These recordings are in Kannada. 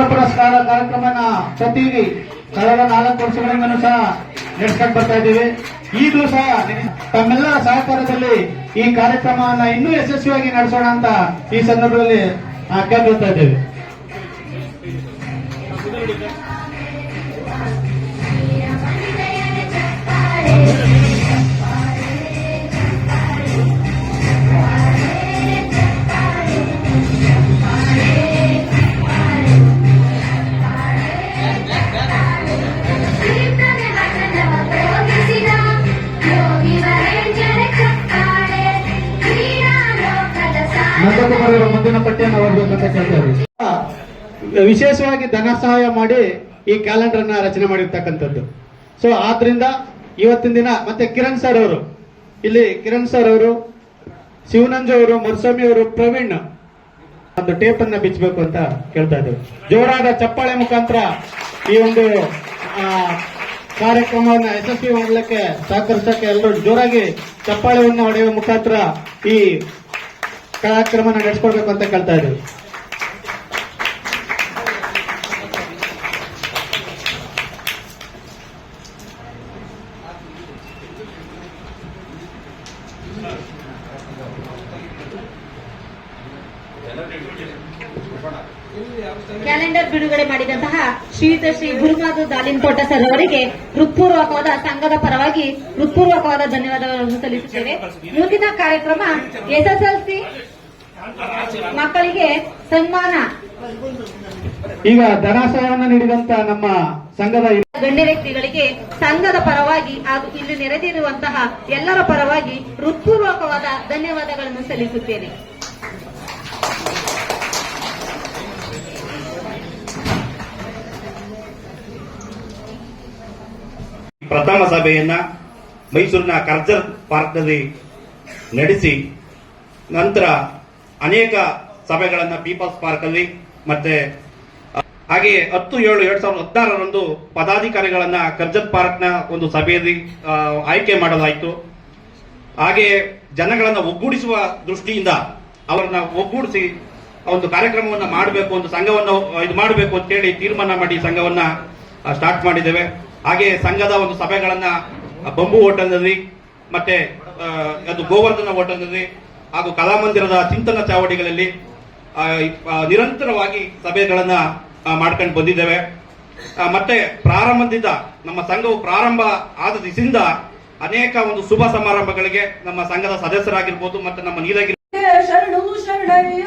ಪ್ರತಿಭಾ ಪುರಸ್ಕಾರ ಕಾರ್ಯಕ್ರಮನ ಪ್ರತಿ ಕಳೆದ ನಾಲ್ಕು ವರ್ಷಗಳಿಂದಲೂ ಸಹ ನಡೆಸ್ಕೊಂಡು ಬರ್ತಾ ಇದ್ದೀವಿ. ಈಗಲೂ ಸಹ ತಮ್ಮೆಲ್ಲರ ಸಹಕಾರದಲ್ಲಿ ಈ ಕಾರ್ಯಕ್ರಮವನ್ನ ಇನ್ನೂ ಯಶಸ್ವಿಯಾಗಿ ನಡೆಸೋಣ ಅಂತ ಈ ಸಂದರ್ಭದಲ್ಲಿ ಆಜ್ಞಾಪಿಸ್ತಾ ಇದ್ದೇವೆ. ಮುಂದಿನ ವಿಶೇಷವಾಗಿ ಧನ ಸಹಾಯ ಮಾಡಿ ಈ ಕ್ಯಾಲೆಂಡರ್ ಅನ್ನ ರಚನೆ ಮಾಡಿರ್ತಕ್ಕಂಥದ್ದು. ಸೊ ಆದ್ರಿಂದ ಇವತ್ತಿನ ದಿನ ಮತ್ತೆ ಕಿರಣ್ ಸರ್ ಅವರು, ಇಲ್ಲಿ ಕಿರಣ್ ಸರ್ ಅವರು, ಶಿವನಂಜು ಅವರು, ಮುರ್ಸ್ವಾಮಿ ಅವರು, ಪ್ರವೀಣ್ ಒಂದು ಟೇಪ್ ಅನ್ನ ಬಿಚ್ಚಬೇಕು ಅಂತ ಕೇಳ್ತಾ ಇದ್ರು ಜೋರಾದ ಚಪ್ಪಾಳೆ ಮುಖಾಂತರ ಈ ಒಂದು ಕಾರ್ಯಕ್ರಮವನ್ನ ಯಶಸ್ವಿ ಮಾಡಲಿಕ್ಕೆ ಸಹಕರಿಸಕ್ಕೆ ಎಲ್ಲರೂ ಜೋರಾಗಿ ಚಪ್ಪಾಳೆಯನ್ನು ಹೊಡೆಯುವ ಮುಖಾಂತರ ಈ ಕಾರ್ಯಕ್ರಮನ ನಡೆಸ್ಕೊಡ್ಬೇಕು ಅಂತ ಕೇಳ್ತಾ ಇದ್ದೇವೆ ಶ್ರೀಯುತ ಶ್ರೀ ಗುರುಮಾಧು ದಾಲಿನ್ಕೋಟ ಸರ್ ಅವರಿಗೆ ಹೃತ್ಪೂರ್ವಕವಾದ ಸಂಘದ ಪರವಾಗಿ ಹೃತ್ಪೂರ್ವಕವಾದ ಧನ್ಯವಾದಗಳನ್ನು ಸಲ್ಲಿಸುತ್ತೇವೆ. ಮುಂದಿನ ಕಾರ್ಯಕ್ರಮ ಎಸ್ಎಸ್ಎಲ್ಸಿ ಮಕ್ಕಳಿಗೆ ಸನ್ಮಾನ. ಈಗ ಧನ ಸಹಾಯವನ್ನು ನೀಡಿದಂತ ನಮ್ಮ ಸಂಘದ ಗಣ್ಯ ವ್ಯಕ್ತಿಗಳಿಗೆ ಸಂಘದ ಪರವಾಗಿ ಹಾಗೂ ಇಲ್ಲಿ ನೆರೆದಿರುವಂತಹ ಎಲ್ಲರ ಪರವಾಗಿ ಹೃತ್ಪೂರ್ವಕವಾದ ಧನ್ಯವಾದಗಳನ್ನು ಸಲ್ಲಿಸುತ್ತೇನೆ. ಪ್ರಥಮ ಸಭೆಯನ್ನ ಮೈಸೂರಿನ ಕರ್ಜರ್ ಪಾರ್ಕ್ನಲ್ಲಿ ನಡೆಸಿ, ನಂತರ ಅನೇಕ ಸಭೆಗಳನ್ನು ಪೀಪಲ್ಸ್ ಪಾರ್ಕಲ್ಲಿ ಮತ್ತೆ, ಹಾಗೆಯೇ ಹತ್ತು ಏಳು ಎರಡ್ ಸಾವಿರದ ಹದಿನಾರರಂದು ಪದಾಧಿಕಾರಿಗಳನ್ನ ಕರ್ಜತ್ ಪಾರ್ಕ್ನ ಒಂದು ಸಭೆಯಲ್ಲಿ ಆಯ್ಕೆ ಮಾಡಲಾಯಿತು. ಹಾಗೆಯೇ ಜನಗಳನ್ನು ಒಗ್ಗೂಡಿಸುವ ದೃಷ್ಟಿಯಿಂದ ಅವರನ್ನ ಒಗ್ಗೂಡಿಸಿ ಒಂದು ಕಾರ್ಯಕ್ರಮವನ್ನು ಮಾಡಬೇಕು, ಒಂದು ಸಂಘವನ್ನು ಇದು ಮಾಡಬೇಕು ಅಂತೇಳಿ ತೀರ್ಮಾನ ಮಾಡಿ ಸಂಘವನ್ನ ಸ್ಟಾರ್ಟ್ ಮಾಡಿದ್ದೇವೆ. ಹಾಗೆ ಸಂಘದ ಒಂದು ಸಭೆಗಳನ್ನ ಬಂಬು ಹೋಟೆಲ್ನಲ್ಲಿ, ಮತ್ತೆ ಅದು ಗೋವರ್ಧನ ಹೋಟೆಲ್ನಲ್ಲಿ ಹಾಗೂ ಕಲಾಮಂದಿರದ ಚಿಂತನ ಚಾವಡಿಗಳಲ್ಲಿ ನಿರಂತರವಾಗಿ ಸಭೆಗಳನ್ನ ಮಾಡ್ಕೊಂಡು ಬಂದಿದ್ದೇವೆ. ಮತ್ತೆ ಪ್ರಾರಂಭದಿಂದ, ನಮ್ಮ ಸಂಘವು ಪ್ರಾರಂಭ ಆದ ದಿಸಿಂದ ಅನೇಕ ಒಂದು ಶುಭ ಸಮಾರಂಭಗಳಿಗೆ ನಮ್ಮ ಸಂಘದ ಸದಸ್ಯರಾಗಿರ್ಬೋದು, ಮತ್ತೆ ನಮ್ಮ ನೀಲಗಿರಿ ಶರಣು ಶರಣಯ್ಯ!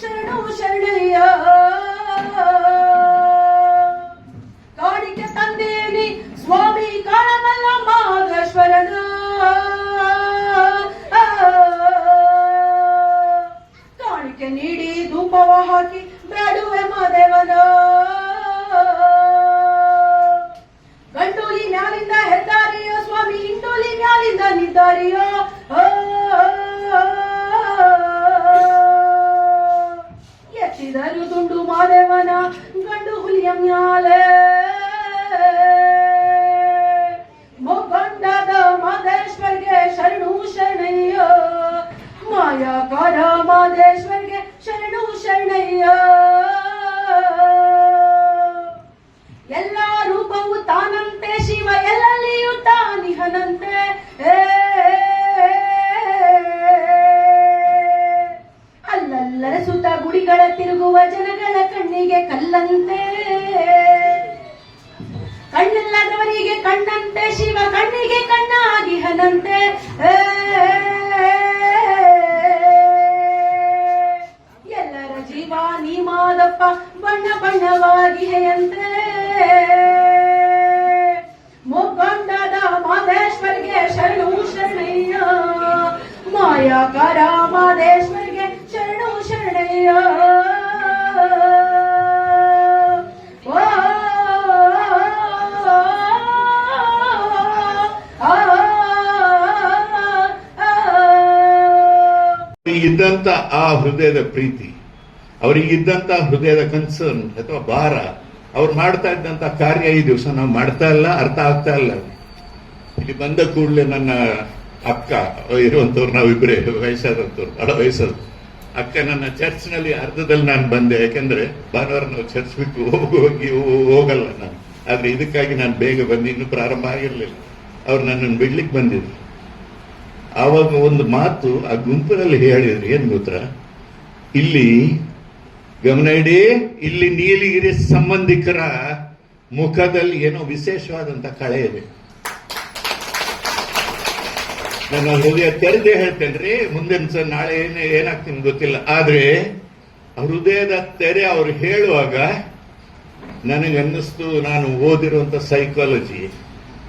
ಶರಣು ಶರಣಯ್ಯ! Hey. ಇದ್ದಂತ ಆ ಹೃದಯದ ಪ್ರೀತಿ ಅವರಿಗಿದ್ದಂಥ ಹೃದಯದ ಕನ್ಸರ್ನ್ ಅಥವಾ ಭಾರ, ಅವ್ರು ಮಾಡ್ತಾ ಇದ್ದಂತ ಕಾರ್ಯ ಈ ದಿವಸ ನಾವು ಮಾಡ್ತಾ ಇಲ್ಲ, ಅರ್ಥ ಆಗ್ತಾ ಇಲ್ಲ. ಇಲ್ಲಿ ಬಂದ ಕೂಡಲೇ ನನ್ನ ಅಕ್ಕ, ಇರುವಂತವ್ರು ನಾವಿಬ್ಬರೇ ವಯಸ್ಸಾದಂಥವ್ರು ಬಹಳ ವಯಸ್ಸಾದ ಅಕ್ಕ ನನ್ನ ಚರ್ಚ್ನಲ್ಲಿ ಅರ್ಧದಲ್ಲಿ ನಾನು ಬಂದೆ, ಯಾಕೆಂದ್ರೆ ಭಾನುವಾರ ನಾವು ಚರ್ಚ್ ಬಿಟ್ಟು ಹೋಗಿ ಹೋಗಿ ಹೋಗಲ್ಲ ನಾನು. ಆದ್ರೆ ಇದಕ್ಕಾಗಿ ನಾನು ಬೇಗ ಬಂದು ಇನ್ನೂ ಪ್ರಾರಂಭ ಆಗಿರಲಿಲ್ಲ. ಅವ್ರು ನನ್ನನ್ನು ಬಿಡ್ಲಿಕ್ಕೆ ಬಂದಿದ್ರು. ಆವಾಗ ಒಂದು ಮಾತು ಆ ಗುಂಪಿನಲ್ಲಿ ಹೇಳಿದ್ರು. ಏನ್ ಗೊತ್ತಾ ಇಲ್ಲಿ ಗಮನ ಇಡಿ, ಇಲ್ಲಿ ನೀಲಿಗಿರಿ ಸಂಬಂಧಿಕರ ಮುಖದಲ್ಲಿ ಏನೋ ವಿಶೇಷವಾದಂತ ಕಳೆ ಇದೆ. ನನ್ನ ಹೃದಯ ತೆರೆದೇ ಹೇಳ್ತೇನ್ರಿ, ಮುಂದಿನ ಸ ನಾಳೆ ಏನು ಏನಾಗ್ತೀನಿ ಗೊತ್ತಿಲ್ಲ. ಆದ್ರೆ ಹೃದಯದ ತೆರೆ ಅವ್ರು ಹೇಳುವಾಗ ನನಗನ್ನಿಸ್ತು ನಾನು ಓದಿರುವಂತ ಸೈಕಾಲಜಿ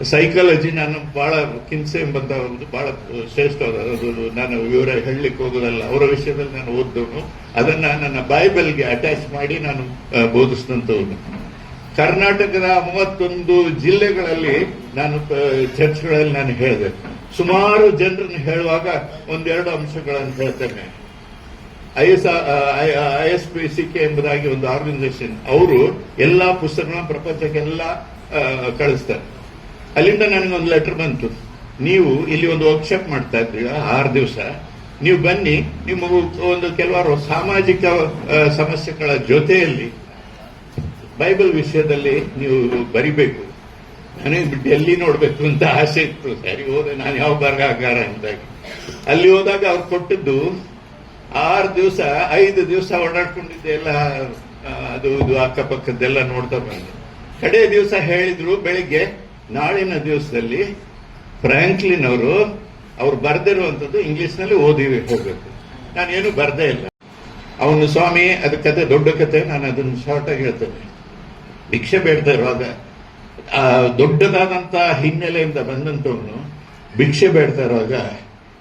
ಸೈಕಾಲಜಿ ನಾನು ಬಹಳ ಕಿನ್ಸೆ ಬಂದ ಒಂದು ಬಹಳ ಶ್ರೇಷ್ಠವಾದ ನಾನು ವಿವರ ಹೇಳಲಿಕ್ಕೆ ಹೋಗೋದಲ್ಲ. ಅವರ ವಿಷಯದಲ್ಲಿ ನಾನು ಓದ್ದವನು. ಅದನ್ನ ನನ್ನ ಬೈಬಲ್ಗೆ ಅಟ್ಯಾಚ್ ಮಾಡಿ ನಾನು ಬೋಧಿಸಿದಂಥವನು. ಕರ್ನಾಟಕದ ಮೂವತ್ತೊಂದು ಜಿಲ್ಲೆಗಳಲ್ಲಿ ನಾನು ಚರ್ಚ್ಗಳಲ್ಲಿ ನಾನು ಹೇಳಿದೆ. ಸುಮಾರು ಜನರನ್ನು ಹೇಳುವಾಗ ಒಂದೆರಡು ಅಂಶಗಳನ್ನು ಹೇಳ್ತೇನೆ. I S I S P C K ಎಂಬುದಾಗಿ ಒಂದು ಆರ್ಗನೈಸೇಷನ್ ಅವರು ಎಲ್ಲಾ ಪುಸ್ತಕಗಳನ್ನ ಪ್ರಪಂಚಕ್ಕೆಲ್ಲ ಕಳಿಸ್ತಾರೆ. ಅಲ್ಲಿಂದ ನನಗೊಂದು ಲೆಟರ್ ಬಂತು. ನೀವು ಇಲ್ಲಿ ಒಂದು ವರ್ಕ್ಶಾಪ್ ಮಾಡ್ತಾ ಇದ್ರಿ ಆರು ದಿವಸ. ನೀವು ಬನ್ನಿ, ನಿಮ್ಮ ಒಂದು ಕೆಲವಾರು ಸಾಮಾಜಿಕ ಸಮಸ್ಯೆಗಳ ಜೊತೆಯಲ್ಲಿ ಬೈಬಲ್ ವಿಷಯದಲ್ಲಿ ನೀವು ಬರಿಬೇಕು. ನನಗೆ ಡೆಲ್ಲಿ ನೋಡಬೇಕು ಅಂತ ಆಸೆ ಇತ್ತು. ಸರಿ, ಹೋದೆ, ನಾನು ಯಾವ ಬರಗಾರ ಅಂತಾಗಿ ಅಲ್ಲಿ ಹೋದಾಗ ಅವ್ರು ಕೊಟ್ಟಿದ್ದು, ಆರು ದಿವಸ, ಐದು ದಿವಸ ಓಡಾಡ್ಕೊಂಡಿದ್ದೆ, ಎಲ್ಲ ಅದು, ಇದು, ಅಕ್ಕಪಕ್ಕದ್ದೆಲ್ಲ ನೋಡ್ತಾ ಬಂದೆ. ಕಡೆ ದಿವಸ ಹೇಳಿದ್ರು, ಬೆಳಿಗ್ಗೆ ನಾಳಿನ ದಿವಸದಲ್ಲಿ ಫ್ರಾಂಕ್ಲಿನ್ ಅವರು, ಅವ್ರು ಬರ್ದಿರುವಂತದ್ದು ಇಂಗ್ಲಿಷ್ನಲ್ಲಿ ಓದಿ ನಾನು ನಾನೇನು ಬರ್ದೇ ಇಲ್ಲ. ಅವನು ಸ್ವಾಮಿ, ಅದು ಕತೆ, ದೊಡ್ಡ ಕತೆ, ನಾನು ಅದನ್ನು ಶಾರ್ಟ್ ಆಗಿ ಹೇಳ್ತೇನೆ. ಭಿಕ್ಷೆ ಬೇಡ್ತಾ ಇರುವಾಗ, ಆ ದೊಡ್ಡದಾದಂತ ಹಿನ್ನೆಲೆಯಿಂದ ಬಂದಂಥವನು ಭಿಕ್ಷೆ ಬೇಡ್ತಾ ಇರುವಾಗ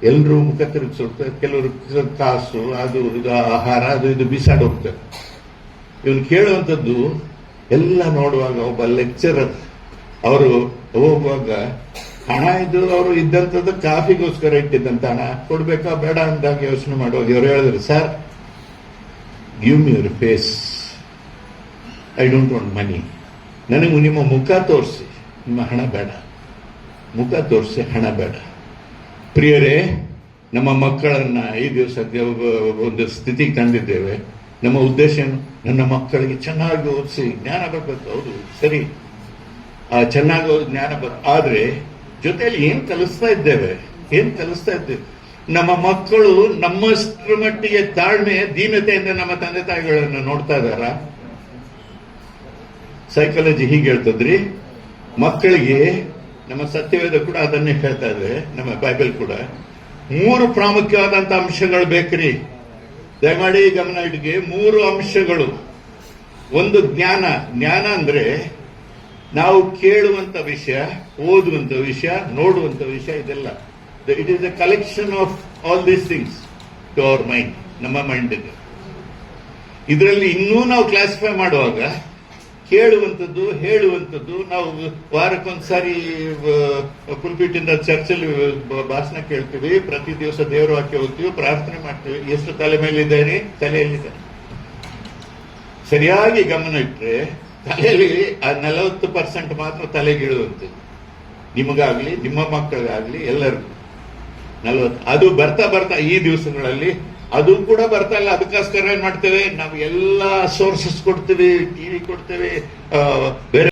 ಎಲ್ಲರೂ ಮುಖ ತಿರುಗಿಸುತ್ತಾರೆ ಕೆಲವರು ಕಾಸು, ಅದು, ಇದು, ಆಹಾರ, ಅದು, ಇದು ಬಿಸಾಡೋಗ್ತಾರೆ ಇವನು ಕೇಳುವಂಥದ್ದು ಎಲ್ಲ ನೋಡುವಾಗ ಒಬ್ಬ ಲೆಕ್ಚರರ್ ಅವರು ಹೋಗುವಾಗ ಹಣ ಇದ್ದು ಅವರು ಇದ್ದಂಥದ್ದು ಕಾಫಿಗೋಸ್ಕರ ಇಟ್ಟಿದ್ದಂತ ಹಣ. ಕೊಡ್ಬೇಕಾ ಬೇಡ ಅಂದಾಗ ಯೋಚನೆ ಮಾಡುವಾಗ ಇವರು ಹೇಳಿದ್ರು sir give me your face I don't want money ನನಗೆ ನಿಮ್ಮ ಮುಖ ತೋರಿಸಿ. ನಿಮ್ಮ ಹಣ ಬೇಡ. ಮುಖ ತೋರಿಸಿ ಹಣ ಬೇಡ. ಪ್ರಿಯರೇ, ನಮ್ಮ ಮಕ್ಕಳನ್ನ ಈ ದಿವಸ ಒಂದು ಸ್ಥಿತಿಗೆ ತಂದಿದ್ದೇವೆ. ನಮ್ಮ ಉದ್ದೇಶ ಏನು? ನನ್ನ ಮಕ್ಕಳಿಗೆ ಚೆನ್ನಾಗಿ ಓದಿಸಿ, ಜ್ಞಾನ ಬರಬೇಕು. ಹೌದು, ಸರಿ. ಚೆನ್ನಾಗಿ ಓದಿ ಜ್ಞಾನ ಆದ್ರೆ ಜೊತೆಯಲ್ಲಿ ಏನ್ ಕಲಿಸ್ತಾ ಇದ್ದೇವೆ? ಏನ್ ಕಲಿಸ್ತಾ ಇದ್ದೇವೆ? ನಮ್ಮ ಮಕ್ಕಳು ನಮ್ಮಷ್ಟರ ಮಟ್ಟಿಗೆ ತಾಳ್ಮೆ ದೀನತೆಯಿಂದ ನಮ್ಮ ತಂದೆ ತಾಯಿಗಳನ್ನು ನೋಡ್ತಾ ಇದಾರ ಸೈಕಾಲಜಿ ಹೀಗೆ ಹೇಳ್ತದ್ರಿ. ಮಕ್ಕಳಿಗೆ ನಮ್ಮ ಸತ್ಯವೇದ ಕೂಡ ಅದನ್ನೇ ಹೇಳ್ತಾ ಇದೆ ನಮ್ಮ ಬೈಬಲ್ ಕೂಡ. ಮೂರು ಪ್ರಾಮುಖ್ಯವಾದಂತ ಅಂಶಗಳು ಬೇಕ್ರಿ. ದಯಮಾಡಿ ಗಮನ ಇಟ್ಟಿಗೆ ಮೂರು ಅಂಶಗಳು. ಒಂದು ಜ್ಞಾನ. ಜ್ಞಾನ ಅಂದ್ರೆ ನಾವು ಕೇಳುವಂತ ವಿಷಯ, ಓದುವಂತ ವಿಷಯ, ನೋಡುವಂತ ವಿಷಯ ಇದೆಲ್ಲ. It is a collection of all these things to our mind ನಮ್ಮ ಮೈಂಡ್ಗೆ ಇದರಲ್ಲಿ ಇನ್ನೂ ನಾವು ಕ್ಲಾಸಿಫೈ ಮಾಡುವಾಗ, ಕೇಳುವಂಥದ್ದು, ಹೇಳುವಂಥದ್ದು, ನಾವು ವಾರಕ್ಕೊಂದ್ಸಾರಿ ಕುಲ್ಪೀಠಿಂದ ಚರ್ಚಲ್ಲಿ ಭಾಷಣ ಕೇಳ್ತೀವಿ, ಪ್ರತಿ ದಿವಸ ದೇವರು ಹಾಕಿ ಹೋಗ್ತೀವಿ, ಪ್ರಾರ್ಥನೆ ಮಾಡ್ತೀವಿ. ಎಷ್ಟು ತಲೆ ಮೇಲಿದ್ದಾರೆ ತಲೆಯಲ್ಲಿದ್ದಾರೆ ಸರಿಯಾಗಿ ಗಮನ ಇಟ್ಟರೆ ತಲೆಯಲ್ಲಿ ಆ ನಲವತ್ತು ಪರ್ಸೆಂಟ್ ಮಾತ್ರ ತಲೆಗಿಳುವಂಥದ್ದು ನಿಮಗಾಗ್ಲಿ, ನಿಮ್ಮ ಮಕ್ಕಳಿಗಾಗ್ಲಿ ಎಲ್ಲರಿಗೂ. ನಲವತ್ತು, ಅದು ಬರ್ತಾ ಬರ್ತಾ ಈ ದಿವಸಗಳಲ್ಲಿ ಅದು ಕೂಡ ಬರ್ತಾ ಇಲ್ಲ. ಅದಕ್ಕೋಸ್ಕರ ಏನ್ ಮಾಡ್ತೇವೆ? ನಾವು ಎಲ್ಲಾ ಸೋರ್ಸಸ್ ಕೊಡ್ತೇವೆ ಟಿವಿ ಕೊಡ್ತೇವೆ ಬೇರೆ